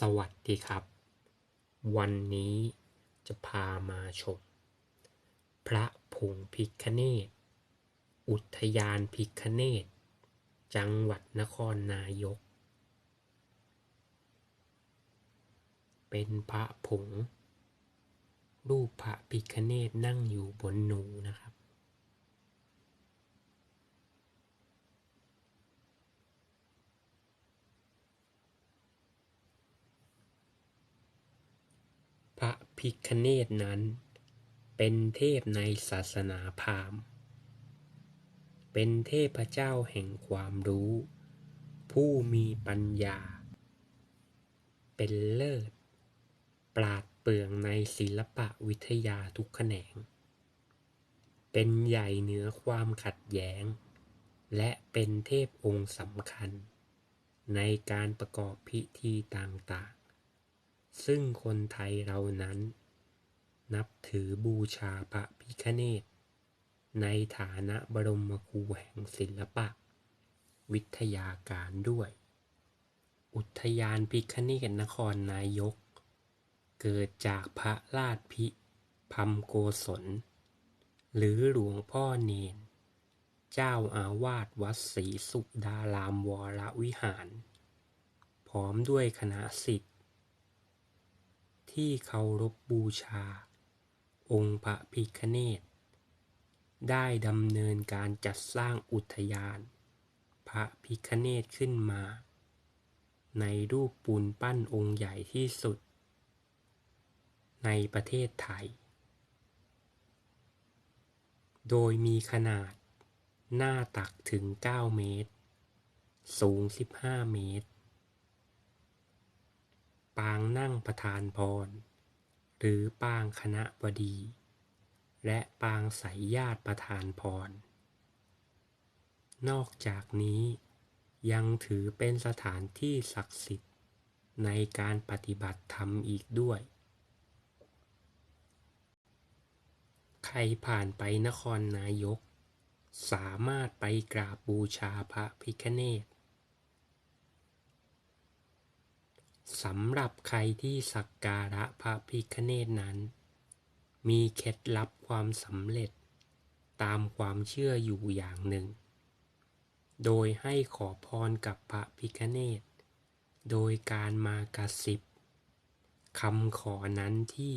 สวัสดีครับ วันนี้จะพามาชม พระผงพิคเนตอุทยานพิคเนตจังหวัดนครนายก เป็นพระผง รูปพระพิคเนตนั่งอยู่บนหนูนะครับ ระพิคเนตนั้น เป็นเทพในศาสนาพราหมณ์ เป็นเทพเจ้าแห่งความรู้ ผู้มีปัญญา เป็นเลิศ ปราดเปรื่องในศิลปะวิทยาทุกแขนง เป็นใหญ่เหนือความขัดแย้ง และเป็นเทพองค์สำคัญ ในการประกอบพิธีต่างๆ ซึ่งคนไทยเรานั้น นับถือบูชาพระพิฆเนศในฐานะบรมครูแห่งศิลปะ วิทยาการด้วย อุทยานพิฆเนศนครนายก เกิดจากพระราชพิพัมโกศล หรือหลวงพ่อเนน เจ้าอาวาสวัดศรีสุดารามวรวิหาร พร้อมด้วยคณะสิทธิ์ ที่เคารพบบูชา องค์พระพิฆเนศได้ดำเนินการจัดสร้างอุทยาน พระพิฆเนศขึ้นมา ในรูปปูนปั้นองค์ใหญ่ที่สุด ในประเทศไทย โดยมีขนาดหน้าตักถึง 9 เมตร สูง 15 เมตร ปางนั่งประธานพร หรือปางคณะบดี และปางสายญาติประธานพร นอกจากนี้ยังถือเป็นสถานที่ศักดิ์สิทธิ์ ในการปฏิบัติธรรมอีกด้วย ใครผ่านไปนครนายก สามารถไปกราบบูชาพระพิฆเนศ สำหรับใครที่สักการะพระพิฆเนศนั้น มีเคล็ดลับความสำเร็จ ตามความเชื่ออยู่อย่างหนึ่ง โดยให้ขอพรกับพระพิฆเนศโดยการมากระซิบคำขอนั้นที่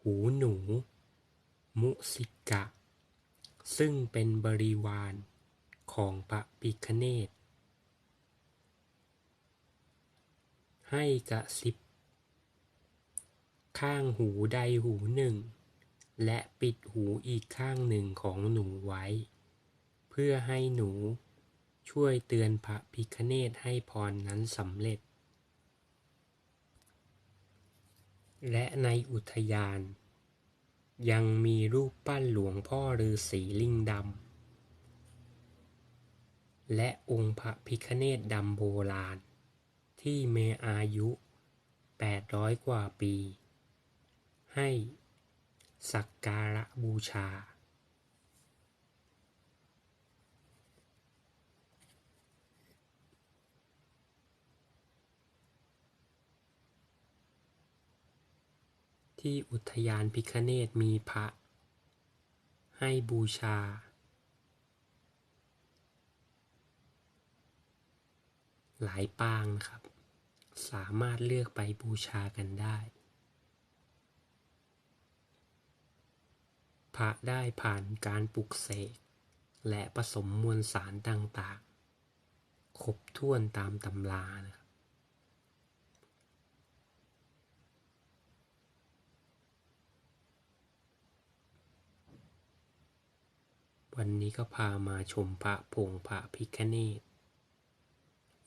หูหนู มุสิกะ ซึ่งเป็นบริวารของพระพิฆเนศ ให้กระซิบ ข้างหูใดหูหนึ่ง และปิดหูอีกข้างหนึ่งของหนูไว้ เพื่อให้หนูช่วยเตือนพระพิฆเนศให้พรนั้นสำเร็จ และในอุทยาน ยังมีรูปปั้นหลวงพ่อฤาษีลิงดำและองค์พระพิฆเนศดำโบราณ ที่มีอายุ 800 กว่าปี ให้สักการะบูชา ที่อุทยานพิฆเนศมีพระ ให้บูชาหลายปางนะครับ สามารถเลือกไปบูชากันได้ พระได้ผ่านการปลุกเสก และผสมมวลสารต่างๆ ครบถ้วนตามตำรานะครับวันนี้ก็พามาชมพระผงพระพิฆเนศ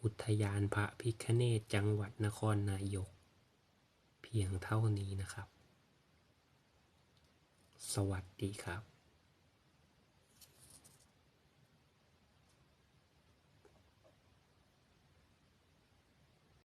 อุทยานพระพิคเนศจังหวัดนครนายก เพียงเท่านี้นะครับ สวัสดีครับ